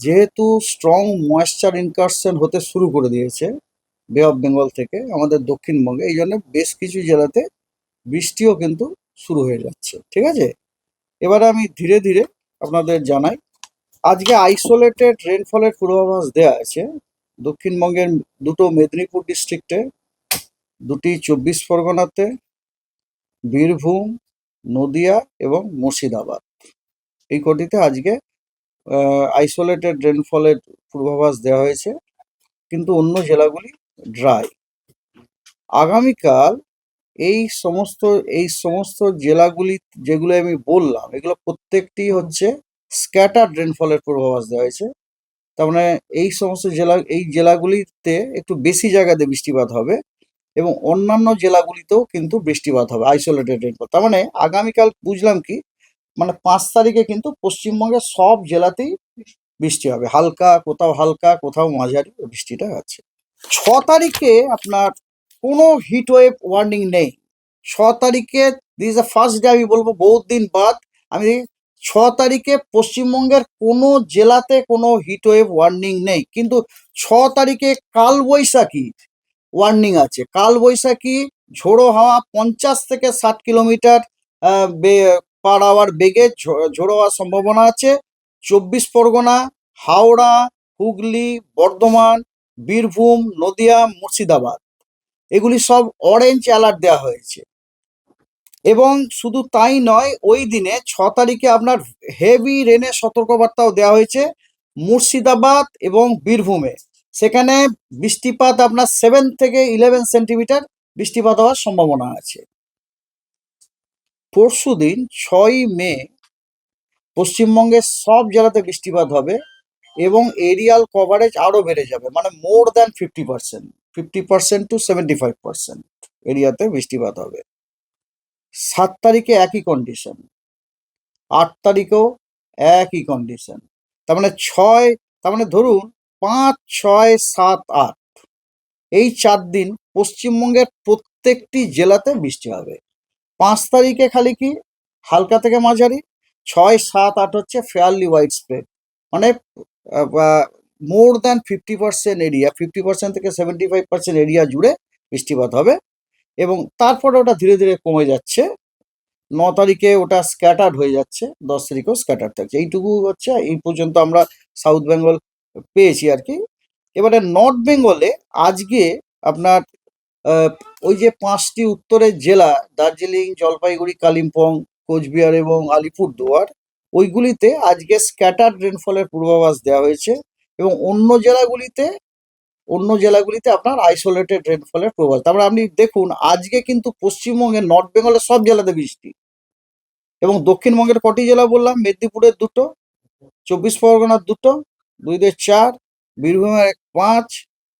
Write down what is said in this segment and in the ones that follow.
যেহেতু strong moisture incursion হতে শুরু করে দিয়েছে বে অফ বেঙ্গল থেকে, আমাদের দক্ষিণবঙ্গে, এই জন্য বেশ কিছু জেলাতে বৃষ্টিও কিন্তু শুরু হয়ে যাচ্ছে, ঠিক আছে? এবারে আমি ধীরে ধীরে আপনাদের জানাই, আজকে আইসোলেটেড রেনফলের পূর্বাভাস দেওয়া আছে, দক্ষিণবঙ্গের দুটো মেদিনীপুর ডিস্ট্রিক্টে দুটি চব্বিশ পরগনাতে, বীরভূম, নদিয়া এবং মুর্শিদাবাদ। এই কটিতে আজকে আইসোলেটেড রেনফলের পূর্বাভাস দেওয়া হয়েছে, কিন্তু অন্য জেলাগুলি ড্রাই আগামীকাল এই সমস্ত এই সমস্ত জেলাগুলি যেগুলো আমি বললাম, এগুলো প্রত্যেকটি হচ্ছে স্ক্যাটার রেনফলের পূর্বাভাস দেওয়া হয়েছে। তার মানে এই সমস্ত জেলা, এই জেলাগুলিতে একটু বেশি জায়গাতে বৃষ্টিপাত হবে এবং অন্যান্য জেলাগুলিতেও কিন্তু বৃষ্টিপাত হবে আইসোলেটেড রেনফল তার মানে আগামীকাল বুঝলাম কি মানে পাঁচ তারিখে কিন্তু পশ্চিমবঙ্গের সব জেলাতেই বৃষ্টি হবে। হালকা, কোথাও হালকা, কোথাও মাঝারি বৃষ্টিটা আছে। ছ তারিখে আপনার কোনো হিট ওয়েভ ওয়ার্নিং নেই। ছ তারিখে দিস দ্য ফার্স্ট ডে আমি বলব বহুত দিন বাদ। আমি ছ তারিখে পশ্চিমবঙ্গের কোনো জেলাতে কোনো হিট ওয়েভ ওয়ার্নিং নেই। কিন্তু ছ তারিখে কালবৈশাখী ওয়ার্নিং আছে। কালবৈশাখী ঝোড়ো হাওয়া পঞ্চাশ থেকে ষাট কিলোমিটার পার আওয়ার বেগে ঝোড়ো হওয়ার সম্ভাবনা আছে। চব্বিশ পরগনা, হাওড়া, হুগলি, বর্ধমান, বীরভূম, নদিয়া, মুর্শিদাবাদ। এগুলি সব অরেঞ্জ অ্যালার্ট দেওয়া হয়েছে। এবং শুধু তাই নয়, ওই দিনে ছ তারিখে আপনার হেভি রেনের সতর্কবার্তাও দেওয়া হয়েছে মুর্শিদাবাদ এবং বীরভূমে। সেখানে বৃষ্টিপাত আপনার সেভেন থেকে ইলেভেন সেন্টিমিটার বৃষ্টিপাত হওয়ার সম্ভাবনা আছে। পরশু দিন ছয়ই মে পশ্চিমবঙ্গের সব জেলাতে বৃষ্টিপাত হবে এবং এরিয়াল কভারেজ আরও বেড়ে যাবে মানে more than fifty percent fifty percent to seventy five percent এরিয়াতে বৃষ্টিপাত হবে। সাত তারিখে একই কন্ডিশন আট তারিখেও একই কন্ডিশন তার মানে ছয়, তার মানে ধরুন পাঁচ, ছয়, সাত, আট, এই চার দিন পশ্চিমবঙ্গের প্রত্যেকটি জেলাতে বৃষ্টি হবে। পাঁচ তারিখে খালি কি? হালকা থেকে মাঝারি। ছয়, সাত, আট হচ্ছে ফেয়ারলি হোয়াইট স্প্রেড মানে more than fifty percent area fifty percent থেকে সেভেন্টি ফাইভ পার্সেন্ট এরিয়া জুড়ে বৃষ্টিপাত হবে। এবং তারপরে ওটা ধীরে ধীরে কমে যাচ্ছে। ন তারিখে ওটা স্ক্যাটার্ড হয়ে যাচ্ছে। দশ তারিখেও স্ক্যাটার্ড থাকছে। এইটুকু হচ্ছে, এই পর্যন্ত আমরা সাউথ বেঙ্গল পেয়েছি আর কি। এবারে নর্থ বেঙ্গলে আজকে আপনার ওই যে পাঁচটি উত্তরের জেলা, দার্জিলিং, জলপাইগুড়ি, কালিম্পং, কোচবিহার এবং আলিপুরদুয়ার, ওইগুলিতে আজকে স্ক্যাটার্ড রেনফলের পূর্বাভাস দেওয়া হয়েছে এবং অন্য জেলাগুলিতে অন্য জেলাগুলিতে আপনার আইসোলেটেড রেনফলের পূর্বাভাস। তারপরে আপনি দেখুন, আজকে কিন্তু পশ্চিমবঙ্গের নর্থ বেঙ্গলের সব জেলাতে বৃষ্টি এবং দক্ষিণবঙ্গের কটি জেলা বললাম, মেদিনীপুরের দুটো, চব্বিশ পরগনার দুটো দুই দিয়ে চার, বীরভূমের এক পাঁচ,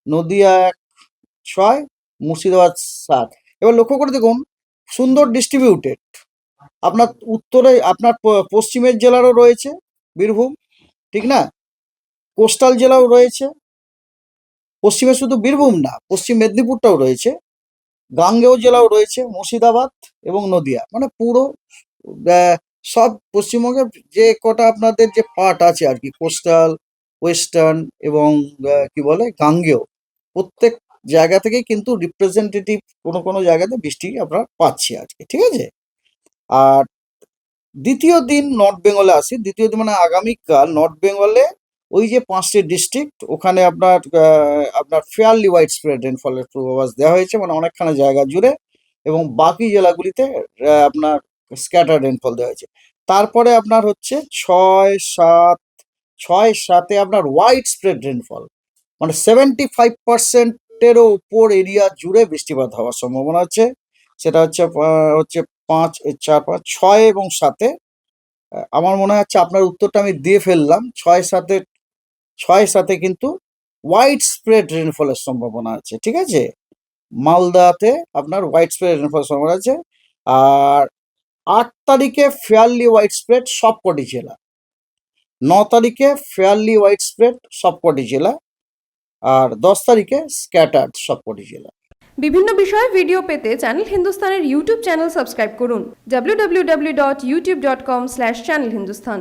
নদিয়া এক ছয় মুর্শিদাবাদ সাত এবার লক্ষ্য করে দেখুন, সুন্দর ডিস্ট্রিবিউটেড আপনার উত্তরে, আপনার পশ্চিমের জেলারও রয়েছে বীরভূম, ঠিক না? কোস্টাল জেলাও রয়েছে। পশ্চিমে শুধু বীরভূম না, পশ্চিম মেদিনীপুরটাও রয়েছে। গাঙ্গেয় জেলাও রয়েছে, মুর্শিদাবাদ এবং নদিয়া। মানে পুরো সব পশ্চিমবঙ্গের যে কটা আপনাদের যে পার্ট আছে আর কি, কোস্টাল, ওয়েস্টার্ন এবং কি বলে, গাঙ্গেয়। প্রত্যেক জায়গা থেকেই কিন্তু রিপ্রেজেন্টেটিভ কোনো কোনো জায়গাতে বৃষ্টি আমরা পাচ্ছি আজকে, ঠিক আছে? আর দ্বিতীয় দিন নর্থ বেঙ্গলে আসি, দ্বিতীয় দিন মানে আগামীকাল নর্থ বেঙ্গলে ওই যে পাঁচটি ডিস্ট্রিক্ট ওখানে আপনার আপনার ফেয়ারলি হোয়াইট স্প্রেড রেনফলের পূর্বাভাস দেওয়া হয়েছে মানে অনেকখানি জায়গা জুড়ে এবং বাকি জেলাগুলিতে আপনার স্ক্যাটার রেনফল দেওয়া হয়েছে। তারপরে আপনার হচ্ছে ছয় সাত, ছয় সাতে আপনার হোয়াইট স্প্রেড রেনফল মানে সেভেন্টি ফাইভ পার্সেন্টেরও উপর এরিয়া জুড়ে বৃষ্টিপাত হওয়ার সম্ভাবনা আছে। সেটা হচ্ছে হচ্ছে পাঁচ চার, পাঁচ, ছয় এবং সাতে। আমার মনে হচ্ছে আপনার উত্তরটা আমি দিয়ে ফেললাম। ছয় সাতে, ছয় সাথে কিন্তু হোয়াইট স্প্রেড রেনফলের সম্ভাবনা আছে, ঠিক আছে? মালদাতে আপনার হোয়াইট স্প্রেড রেনফলের সম্ভাবনা আছে। আর আট তারিখে ফেয়ারলি হোয়াইট স্প্রেড সবকটি জেলা। ন তারিখে ফেয়ারলি হোয়াইট স্প্রেড সবকটি জেলা। আর দশ তারিখে স্ক্যাটার্ড সবকটি জেলা বিভিন্ন বিষয়ে ভিডিও পেতে চ্যানেল হিন্দুস্তানের ইউটিউব চ্যানেল সাবস্ক্রাইব করুন। www.youtube.com/channelhindustan